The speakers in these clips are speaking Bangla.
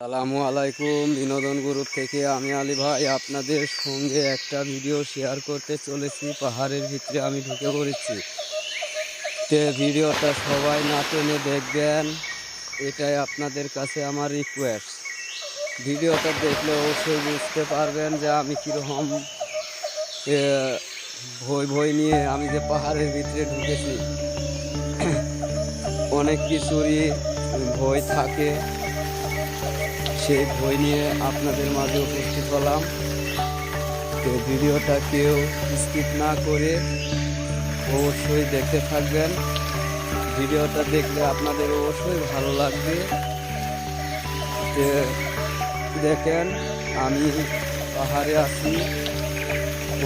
সালামু আলাইকুম, বিনোদন গ্রুপ থেকে আমি আলী ভাই। আপনাদের সঙ্গে একটা ভিডিও শেয়ার করতে চলেছি। পাহাড়ের ভিতরে আমি ঢুকে পড়েছি। তে ভিডিওটা সবাই না টেনে দেখবেন, এটাই আপনাদের কাছে আমার রিকোয়েস্ট ভিডিওটা দেখলে অবশ্যই বুঝতে পারবেন যে আমি কীরকম ভয় ভয় নিয়ে আমি যে পাহাড়ের ভিতরে ঢুকেছি। অনেক কিছুরই ভয় থাকে। সেই বই নিয়ে আপনাদের মাঝে উপস্থিত হলাম। তো ভিডিওটা কেউ স্কিপ না করে অবশ্যই দেখতে থাকবেন। ভিডিওটা দেখলে আপনাদের অবশ্যই ভালো লাগবে। দেখেন, আমি পাহাড়ে আছি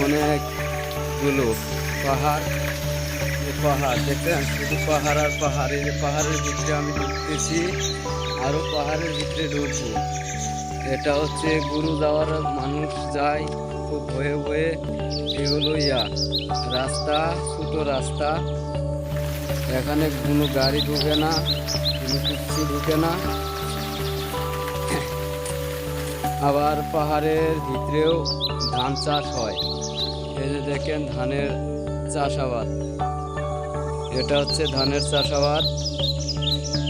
অনেকগুলো পাহাড়। পাহাড়, দেখেন, শুধু পাহাড় আর পাহাড়, এই যে পাহাড়ের ভিতরে আমি ঢুকতেছি। আরও পাহাড়ের ভিতরে ঢুকবো। এটা হচ্ছে গুরু যাওয়ার মানুষ যায় খুব ভয়ে ভয়ে এগুলো ইয়া, রাস্তা, ছোটো রাস্তা। এখানে কোনো গাড়ি ঢুকে না, কোনো কিছু ঢুকে না। আবার পাহাড়ের ভিতরেও ধান চাষ হয়। এই যে দেখেন ধানের চাষাবাদ। এটা হচ্ছে ধানের চাষাবাদ।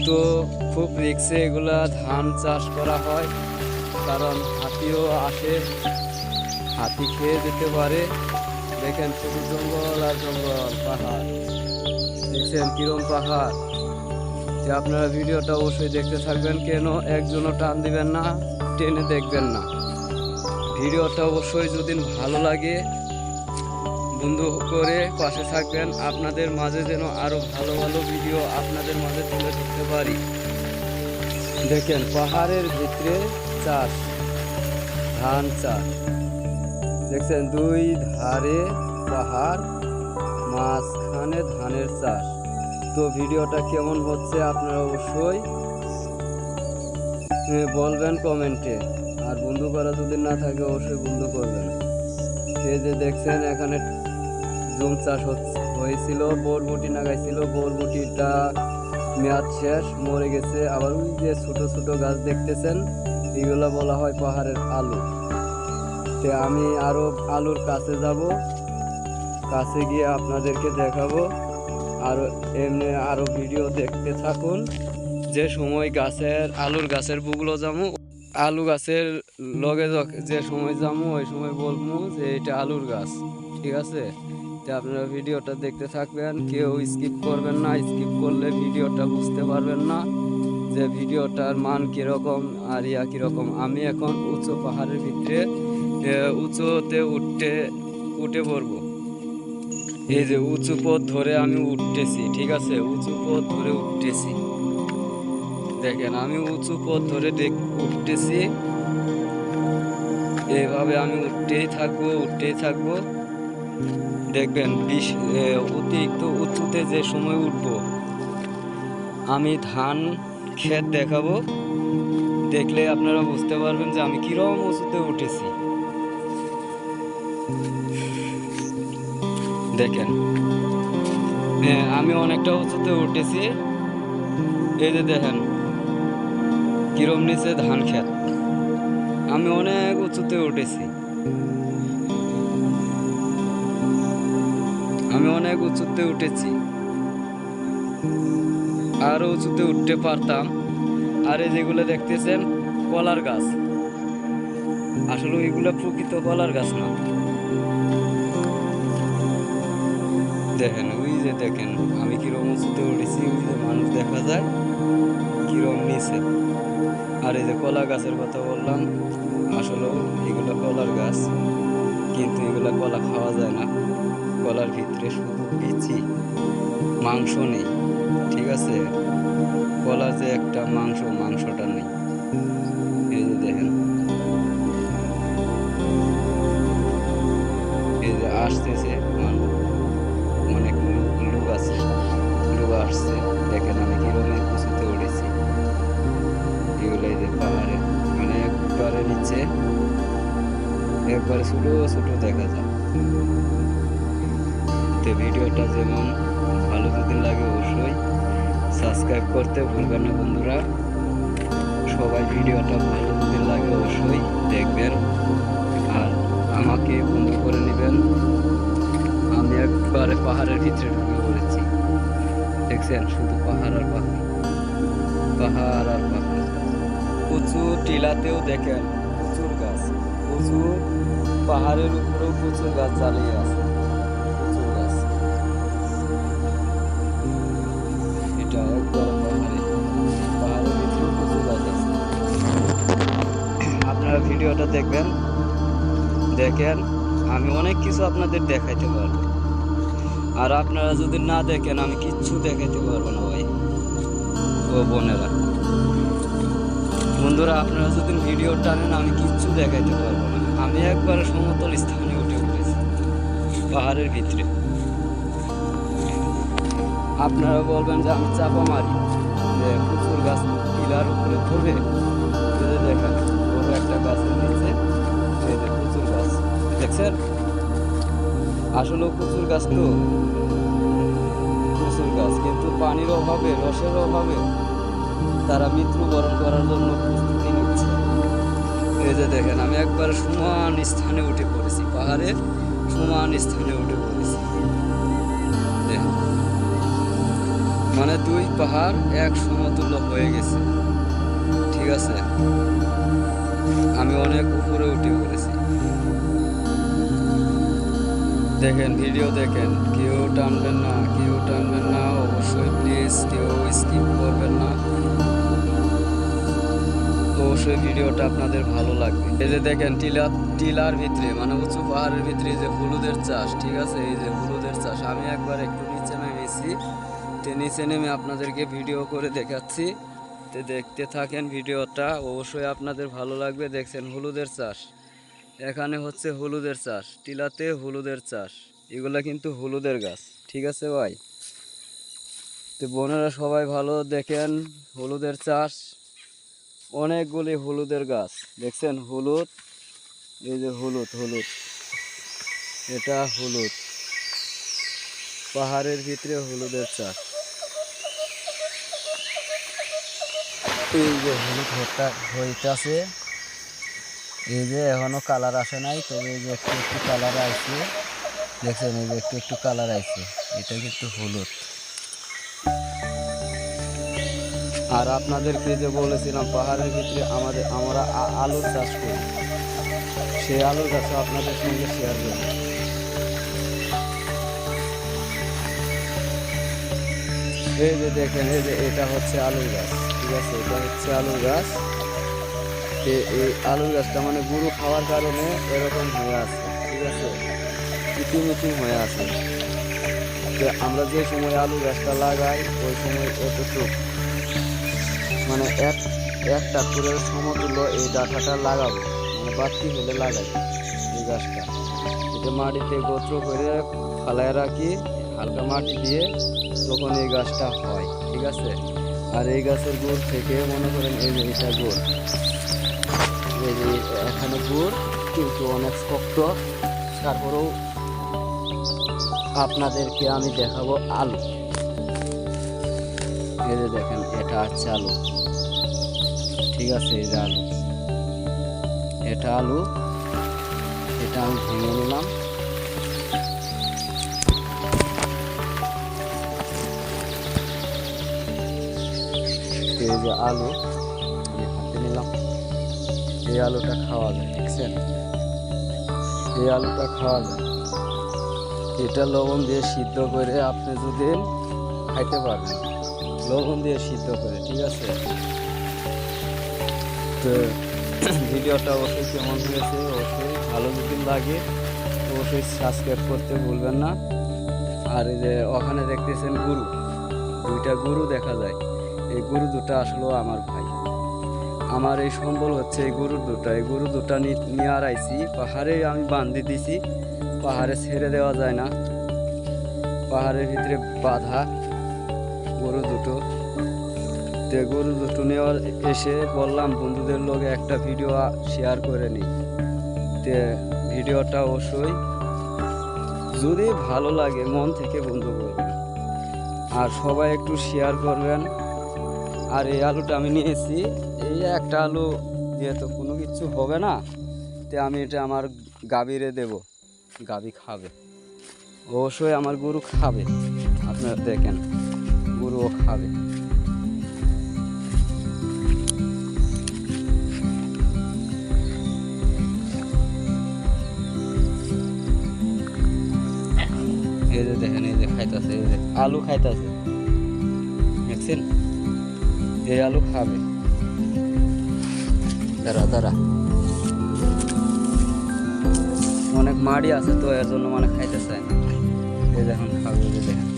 তো খুব রিক্সে এগুলা ধান চাষ করা হয়, কারণ হাতিও আসে, হাতি খেয়ে যেতে পারে। দেখেন শুধু জঙ্গল আর জঙ্গল, পাহাড়। দেখছেন কিরম পাহাড়। যে আপনারা ভিডিওটা অবশ্যই দেখতে থাকবেন, কেন একজনও টান দিবেন না, টেনে দেখবেন না। ভিডিওটা অবশ্যই যদি ভালো লাগে, বন্ধু করে পাশে থাকবেন। আপনাদের মাঝে যেন আরও ভালো ভালো ভিডিও আপনাদের মাঝে তুলে ধরতে পারি। দেখেন, পাহাড়ের ভিতরে চাষ, ধান চাষ। দেখছেন, দুই ধারে পাহাড়, মাঝখানে ধানের চাষ। তো ভিডিওটা কেমন হচ্ছে আপনারা অবশ্যই বলবেন কমেন্টে। আর বন্ধু করা যদি না থাকে, অবশ্যই বন্ধু করবেন। এই যে দেখছেন, এখানে জুম চাষ হচ্ছে, হয়েছিল, বরবটি লাগাইছিল, বরবটিটা মেয়াদ শেষ, মরে গেছে। আবার ওই যে ছোট ছোট গাছ দেখতেছেন, এগুলো বলা হয় পাহাড়ের আলু। তো আমি আরও আলুর কাছে যাব, কাছে গিয়ে আপনাদেরকে দেখাবো। আর এমনি আরও ভিডিও দেখতে থাকুন। যে সময় গাছের, আলুর গাছের বুগলো যাব আলু গাছের লগে যে সময় যাব ওই সময় বলব যে এটা আলুর গাছ, ঠিক আছে? তো আপনারা ভিডিওটা দেখতে থাকবেন, কেউ স্কিপ করবেন না স্কিপ করলে ভিডিওটা বুঝতে পারবেন না যে ভিডিওটার মান কীরকম আর ইয়া কীরকম। আমি এখন উঁচু পাহাড়ের ভিতরে উঁচুতে উঠতে, উঠে পড়ব। এই যে উঁচু পথ ধরে আমি উঠতেছি, ঠিক আছে? উঁচু পথ ধরে উঠতেছি। দেখেন, আমি উঁচু পথ ধরে উঠতেছি। এইভাবে আমি উঠতেই থাকব উঠতেই থাকব। দেখবেন, বিশ অতিরিক্ত উঁচুতে যে সময় উঠবো, আমি ধান ক্ষেত দেখাবো, দেখলে আপনারা বুঝতে পারবেন যে আমি কীরকম উঁচুতে উঠেছি। দেখেন হ্যাঁ আমি অনেকটা উঁচুতে উঠেছি। এই যে দেখেন, কিরম নিচে ধান ক্ষেত। আমি অনেক উঁচুতে উঠেছি। আমি অনেক উঁচুতে উঠেছি। আরও উঁচুতে উঠতে পারতাম। আর এই যেগুলো দেখতেছেন, কলার গাছ। আসলে এগুলো প্রকৃত কলার গাছ না। দেখেন, ওই যে দেখেন, আমি কিরম উঁচুতে উঠেছি, ওই যে মানুষ দেখা যায়, কিরম নিচে। আর এই যে কলা গাছের কথা বললাম, আসলে এগুলো কলার গাছ, কিন্তু এগুলো কলা খাওয়া যায় না। কলার ভিতরে শুধু বিচি, মাংস নেই, ঠিক আছে? কলার যে একটা মাংস, মাংসটা নেই। দেখেন। আসতেছে মানুষ অনেক লোক আছে, লোক আসছে। দেখেন আমি কীরকম উঁচুতে উঠেছি। এগুলো এই যে পাহাড়ে মানে একবারে নিচে, একবারে ছোটো ছোটো দেখা যায়। তো ভিডিওটা যেমন ভালো যদি লাগে অবশ্যই সাবস্ক্রাইব করতে ভুলবেন না বন্ধুরা। সবাই ভিডিওটা ভালো যদি লাগে অবশ্যই দেখবেন আর আমাকে বন্ধু করে নেবেন। আমি একবারে পাহাড়ের ভিতরে ঢুকে পড়েছি। দেখছেন? শুধু পাহাড় আর পাহাড়। পাহাড় আর পাহাড়। প্রচুর টিলাতেও দেখেন প্রচুর গাছ। প্রচুর পাহাড়ের উপরেও প্রচুর গাছ চালিয়ে আছে। আপনারা ভিডিওটা দেখবেন। দেখেন, আমি অনেক কিছু আপনাদের দেখাইতে পারব। আর আপনারা যদি না দেখেন, আমি কিচ্ছু দেখাইতে পারব না ভাই। ও বোনেরা। বন্ধুরা, আপনারা যদি ভিডিও টানেন, আমি কিচ্ছু দেখাইতে পারব না। আমি একবার সমতল স্থানে উঠে পড়েছি, পাহাড়ের ভিতরে। আপনারা বলবেন যে আমি চাপা মারি যে প্রচুর গাছ, টিলার উপরে ধরে এই যে দেখেন। বড় একটা গাছের নিচে গাছ দেখছেন? আসলে প্রচুর গাছ তো। প্রচুর গাছ। কিন্তু পানির অভাবে, রসের অভাবে তারা মৃত্যুবরণ করার জন্য প্রস্তুতি নিচ্ছে। এই যে দেখেন, আমি একবার সমান স্থানে উঠে পড়েছি। পাহাড়ে সমান স্থানে উঠে পড়েছি। মানে দুই পাহাড় এক সমতুল্য হয়ে গেছে। ঠিক আছে? আমি অনেক উপরে উঠে পড়েছি। দেখেন ভিডিও দেখেন, কেউ টানবেন না, কেউ টানবেন না, অবশ্যই প্লিজ কেউ স্কিপ করবেন না। অবশ্যই ভিডিওটা আপনাদের ভালো লাগবে। এই যে দেখেন, টিলা টিলার ভিতরে মানে উঁচু পাহাড়ের ভিতরে যে হলুদের চাষ, ঠিক আছে? এই যে হলুদের চাষ। আমি একবার একটু নিচে নেমেছি। নিচে নেমে আপনাদেরকে ভিডিও করে দেখাচ্ছি। তো দেখতে থাকেন ভিডিওটা, অবশ্যই আপনাদের ভালো লাগবে। দেখছেন হলুদের চাষ। এখানে হচ্ছে হলুদের চাষ, টিলাতে হলুদের চাষ। এগুলা কিন্তু হলুদের গাছ, ঠিক আছে ভাই? তো বোনেরা সবাই ভালো দেখেন হলুদের চাষ। অনেকগুলি হলুদের গাছ, দেখছেন হলুদ? এই যে হলুদ হলুদ। এটা হলুদ। পাহাড়ের ভিতরে হলুদের চাষ। এই যে হলুদ হত্যা হইতাছে, এই যে এখনও কালার আসে নাই তবে এই যে একটু একটু কালার আসছে দেখছেন, এই যে একটু একটু কালার আসছে এটা কিন্তু হলুদ। আর আপনাদেরকে যে বলেছিলাম, পাহাড়ের ভিতরে আমাদের, আমরা আলুর চাষ করি। সেই আলুর গাছও আপনাদের সঙ্গে শেয়ার করব। এই যে দেখেন, এই যে এটা হচ্ছে আলুর গাছ। ঠিক আছে এটা হচ্ছে আলুর গাছ। এই আলুর গাছটা মানে গুরু খাওয়ার কারণে এরকম হয়ে আছে, ঠিক আছে? ইটিং হয়ে আছে। তো আমরা যে সময় আলু গাছটা লাগাই, ওই সময় এতটুকু। মানে এক, একটা করে সমতুল্য এই ডাঁটাটা লাগাবো মানে বাড়তি হলে লাগাই এই গাছটা। এটা মাটিতে গোত্র করে ফালায় রাখি, হালকা মাটি দিয়ে তখন এই গাছটা হয়, ঠিক আছে? আর এই গাছের গুড় থেকে মনে করেন এই যে এটা গুড়। এই যে এখানে গুড়, কিন্তু অনেক শক্ত। তারপরেও আপনাদেরকে আমি দেখাবো আলু। এই যে দেখেন, এটা হচ্ছে আলু। ঠিক আছে, এই যে আলু। এটা আলু। এটা আমি ভেঙে নিলাম। যে আলু হাতে নিলাম। এই আলুটা খাওয়া যায়, দেখছেন? এই আলুটা খাওয়া যায়। এটা লবণ দিয়ে সিদ্ধ করে আপনি যদি খাইতে পারবেন লবণ দিয়ে সিদ্ধ করে, ঠিক আছে? তো ভিডিওটা অবশ্যই কেমন হয়েছে, অবশ্যই ভালো যদি লাগে অবশ্যই সাবস্ক্রাইব করতে ভুলবেন না। আর এই যে ওখানে দেখতেছেন গুরু, দুইটা গরু দেখা যায়। এই গরু দুটা আসলেও আমার ভাই। আমার এই সম্বল হচ্ছে এই গরু দুটা। এই গরু দুটা নিয়ে আর আইছি পাহাড়ে আমি বান্ধি দিছি। পাহাড়ে ছেড়ে দেওয়া যায় না। পাহাড়ের ভিতরে বাধা গরু দুটো। তে গরু দুটো নেওয়ার এসে বললাম, বন্ধুদের লগে একটা ভিডিও শেয়ার করে নিই তে ভিডিওটা অবশ্যই যদি ভালো লাগে মন থেকে বন্ধু করবেন আর সবাই একটু শেয়ার করবেন। আর এই আলুটা আমি নিয়েছি। এই একটা আলু যেহেতু কোনো কিছু হবে না, তে আমি এটা আমার গাভীরে দেব। গাভী খাবে। অবশ্যই আমার গরু খাবে। আপনারা দেখেন, গরুও খাবে। দেখেন, এই যে খাইতেছে আলু খাইতেছে। দেখছেন? এই আলু খাবে। দাঁড়া দাঁড়া। অনেক মাড়ি আছে তো, এর জন্য মানে খাইতে চায় না। এই দেখুন, খাবে দেখেন।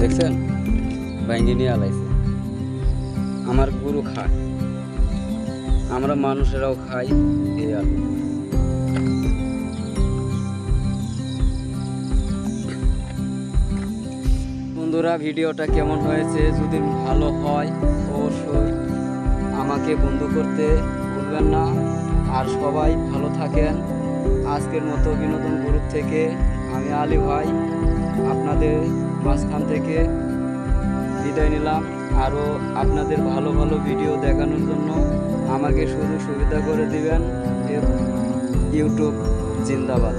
দেখছেন? ভেঙে নিয়ে আলাইছে। আমার গরু খায়। আমরা মানুষেরাও খাই এই আলু। বন্ধুরা, ভিডিওটা কেমন হয়েছে? যদি ভালো হয়, অবশ্যই আমাকে বন্ধু করতে ভুলবেন না। আর সবাই ভালো থাকেন। আজকের মতো বিনোদন গ্রুপ থেকে আমি আলী ভাই, আপনাদের মাঝখান থেকে বিদায় নিলাম। আরও আপনাদের ভালো ভালো ভিডিও দেখানোর জন্য আমাকে সুযোগ সুবিধা করে দিবেন ইউটিউব জিন্দাবাদ।